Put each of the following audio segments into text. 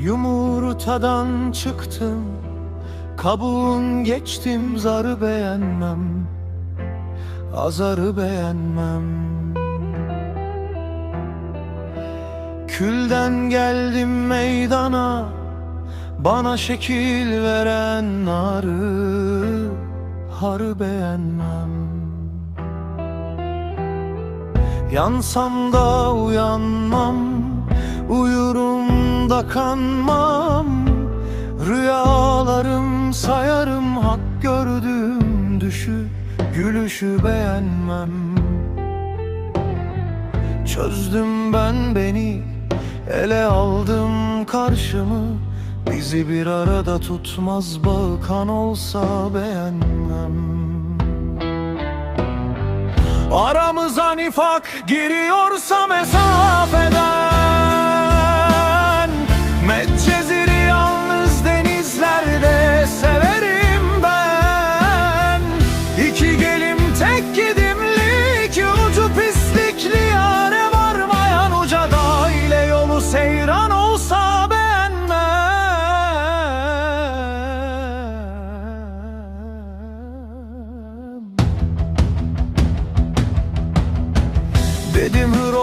Yumurtadan çıktım Kabuğun geçtim zarı beğenmem Azarı beğenmem. Külden geldim meydana Bana şekil veren narı Harı beğenmem. Yansam da uyanmam Uyurum da kanmam Rüyalarım sayarım Hak gördüğüm düşü Gülüşü beğenmem. Çözdüm ben beni Ele aldım karşımı. Bizi bir arada tutmaz bakan olsa beğenmem. Aramıza nifak giriyorsa mesafeden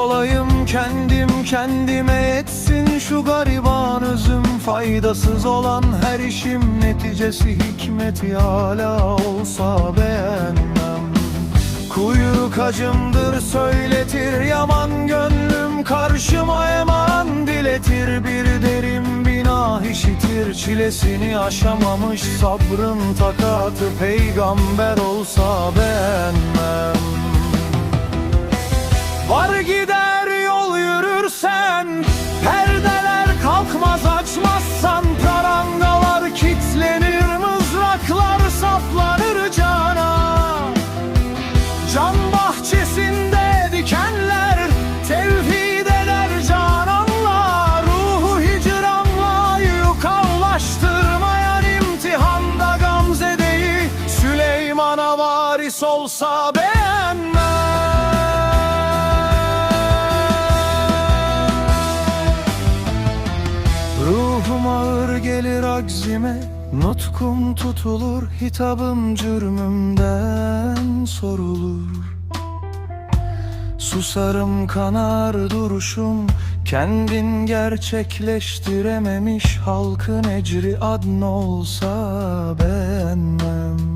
olayım kendim kendime etsin. Şu gariban özüm Faydasız olan her işim. Neticesi hikmeti hala olsa beğenmem. Kuyruk acımdır söyletir. Yaman gönlüm karşıma eman diletir. Bir derin bina işitir. Çilesini aşamamış sabrın takatı. Peygamber olsa beğenmem olsa beğenmem. Ruhum ağır gelir akzime Nutkum tutulur hitabım cürmümden sorulur. Susarım kanar duruşum Kendin gerçekleştirememiş Halkın ecri adn olsa beğenmem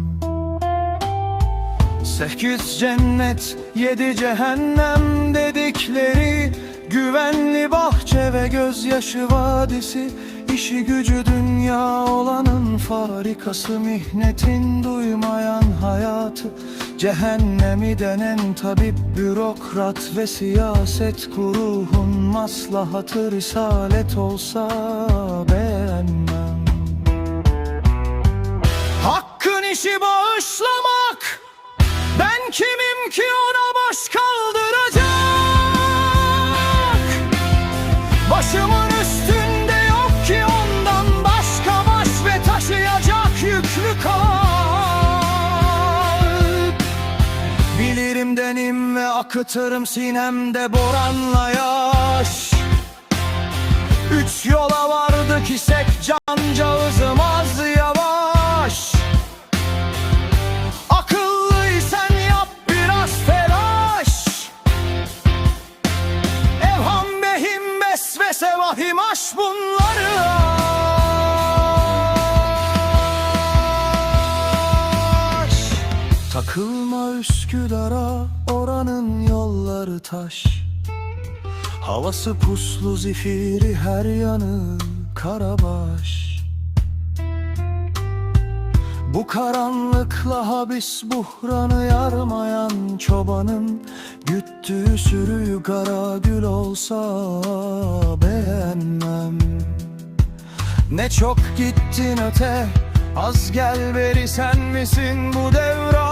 Sekiz cennet, yedi cehennem dedikleri Güvenli bahçe ve gözyaşı vadisi. İşi gücü dünya olanın farikası Mihnetin duymayan hayatı. Cehennemi denen tabip, bürokrat ve siyaset Kuruhun maslahatı risalet olsa beğenmem. Hakkın işi bağışlamak Kimim ki ona baş kaldıracak? Başımın üstünde yok ki ondan başka baş ve taşıyacak yüklü kalp. Bilirim denim ve akıtırım sinemde boranla yaş. Üç yola vardık isek cancağızım Üsküdar'a oranın yolları taş. Havası puslu zifiri her yanı karabaş. Bu karanlıkla habis buhranı yarmayan çobanın Güttüğü sürüyü kara gül olsa beğenmem. Ne çok gittin öte Az gel beri sen misin bu devran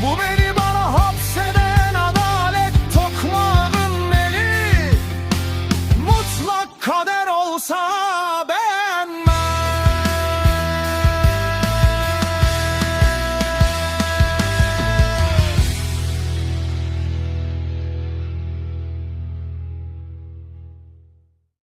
woman